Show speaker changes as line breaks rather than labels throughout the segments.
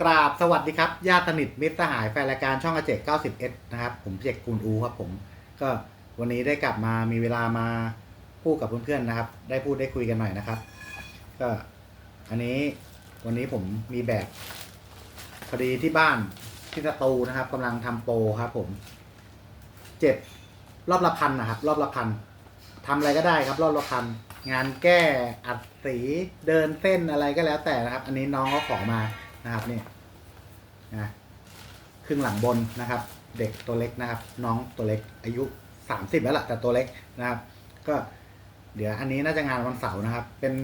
กราบสวัสดีครับญาติสนิทมิตรสหายแฟนรายการช่องอาเจก90นะครับ ผมเจกกูลอูครับผม ก็วันนี้ได้กลับมามีเวลามาพูดกับเพื่อนๆนะครับ ได้พูดได้คุยกันหน่อยนะครับ ก็อันนี้วันนี้ผมมีแบบพอดีที่บ้านที่สตูนะครับกำลังทำโปรครับผม เจ็บรอบละพันนะครับ รอบละพันทำอะไรก็ได้ครับ รอบละพันงานแก้อัดสีเดินเส้นอะไรก็แล้วแต่นะครับ อันนี้น้องเขาขอมา นะครับนี่นะครึ่งหลังบนนะครับ เด็กตัวเล็กนะครับ น้องตัวเล็กอายุสามสิบแล้วล่ะแต่ตัวเล็กนะครับ ก็เดี๋ยวอันนี้น่าจะงานวันเสาร์นะครับ เป็น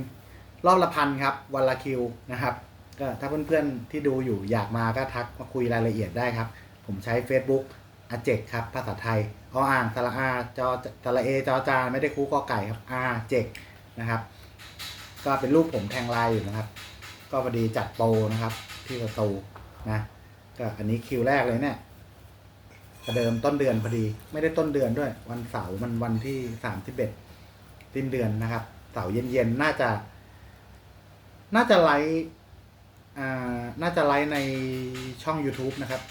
รอบละพันครับ วันละคิวนะครับ ก็ถ้าเพื่อนๆที่ดูอยู่อยากมาก็ทักมาคุยรายละเอียดได้ครับ ผมใช้ Facebook อาเจกครับ ภาษาไทยออ่างสระอาจอสระเอจอจานไม่ได้คู่กอไก่ครับอาเจกนะครับ ก็เป็นรูปผมแทงลายอยู่นะครับ ก็พอดีจัดโปรนะครับ ที่สตูนะก็อันนี้คิวแรกเลยเนี่ยประเดิมต้นเดือนพอดี ไม่ได้ต้นเดือนด้วย วันเสาร์มันวันที่สามสิบเอ็ดสิ้นเดือนนะครับ เสาร์เย็นๆน่าจะ น่าจะไลฟ์อ่าน่าจะไลฟ์ในช่อง YouTube นะครับ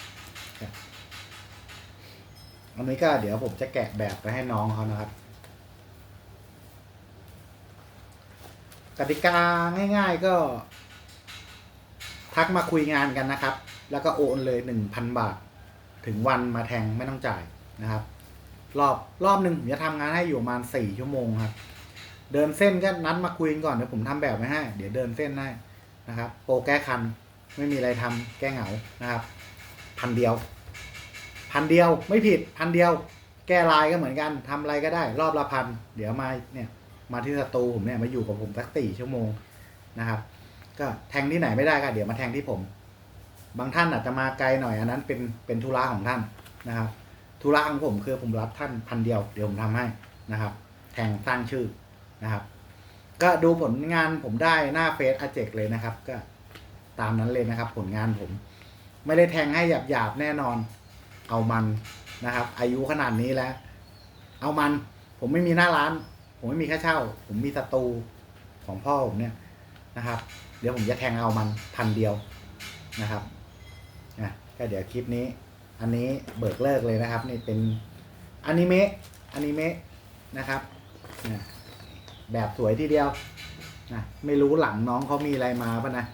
อันนี้ก็เดี๋ยวผมจะแกะแบบไปให้น้องเขานะครับกติกาง่าย ๆก็ ทักมาคุยงานกันนะครับ แล้วก็โอนเลยหนึ่งพันบาท ถึงวันมาแทงไม่ต้องจ่ายนะครับ รอบรอบหนึ่งผมจะทำงานให้อยู่ประมาณสี่ชั่วโมงครับ เดินเส้นก็นัดมาคุยกันก่อนเดี๋ยวผมทำแบบไว้ให้ เดี๋ยวเดินเส้นให้นะครับ โปรแก้คันไม่มีอะไรทำแก้เหงานะครับ พันเดียว พันเดียวไม่ผิดพันเดียว แก้ลายก็เหมือนกันทำอะไรก็ได้ รอบละพัน เดี๋ยวมาเนี่ยมาที่สตูผมเนี่ยมาอยู่กับผมสักสี่ชั่วโมงนะครับ ก็แทงที่ไหนไม่ได้ก็เดี๋ยวมาแทงที่ผม บางท่านอาจจะมาไกลหน่อยอันนั้นเป็นเป็นธุระของท่านนะครับธุระของผมคือผมรับท่านพันเดียวเดี๋ยวผมทำให้นะครับ แทงสร้างชื่อนะครับ ก็ดูผลงานผมได้หน้าเฟซอาเจกเลยนะครับ ก็ตามนั้นเลยนะครับ ผลงานผม ไม่ได้แทงให้หยาบๆแน่นอน เอามันนะครับ อายุขนาดนี้แล้ว เอามัน ผมไม่มีหน้าร้าน ผมไม่มีค่าเช่า ผมมีสตูของพ่อผมเนี่ย นะครับ เดี๋ยวผมจะแทงเอามันพันเดียวนะครับนะก็เดี๋ยวคลิปนี้ อันนี้เบิกเลิกเลยนะครับ นี่เป็นอนิเมะอนิเมะนะครับนะแบบสวยทีเดียวนะไม่รู้หลังน้องเขามีอะไรมาปะนะ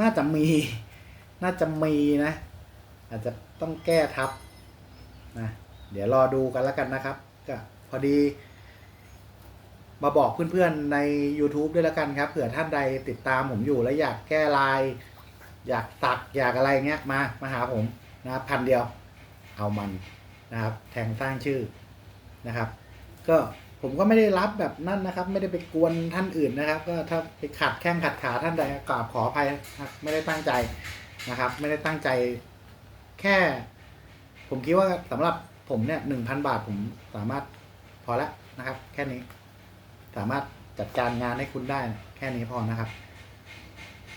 น่าจะมี น่าจะมีนะ อาจจะต้องแก้ทับนะเดี๋ยวรอดูกันแล้วกันนะครับ ก็พอดี มาบอกเพื่อนๆใน YouTube ด้วยแล้วกันครับเผื่อท่านใดติดตามผมอยู่แล้วอยากแก้ลาย อยากตัดอยากอะไรเงี้ยมามาหาผมนะครับพันเดียวเอามันนะครับ แทงสร้างชื่อนะครับ ก็ผมก็ไม่ได้รับแบบนั้นนะครับ ไม่ได้ไปกวนท่านอื่นนะครับ ก็ถ้าไปขัดแข้งขัดขาท่านใดกราบขออภัยนะครับไม่ได้ตั้งใจนะครับ ไม่ได้ตั้งใจแค่ ผมคิดว่าสำหรับผมเนี่ยหนึ่งพันบาทผมสามารถพอแล้วนะครับ แค่นี้ สามารถจัดการงานให้คุณได้แค่นี้พอนะครับ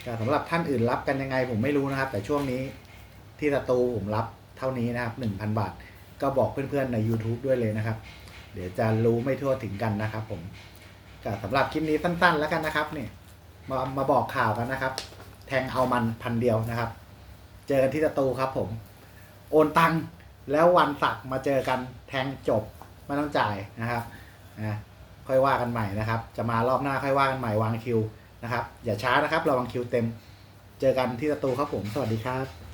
แต่สำหรับท่านอื่นรับกันยังไงผมไม่รู้นะครับ แต่ช่วงนี้ที่สตูผมรับเท่านี้นะครับหนึ่งพันบาท ก็บอกเพื่อนๆใน YouTube ด้วยเลยนะครับ เดี๋ยวจะรู้ไม่ทั่วถึงกันนะครับผมก็สำหรับคลิปนี้สั้น ๆ แล้วกันนะครับเนี่ยมามาบอกข่าวกันนะครับ แทงเอามันพันเดียวนะครับ เจอกันที่สตูครับผม โอนตังค์แล้ววันสักมาเจอกันแทงจบไม่ต้องจ่ายนะครับนะ ค่อยว่ากันใหม่นะครับ จะมารอบหน้าค่อยว่ากันใหม่วางคิวนะครับ อย่าช้านะครับ ระวังคิวเต็ม เจอกันที่สตูครับผม สวัสดีครับ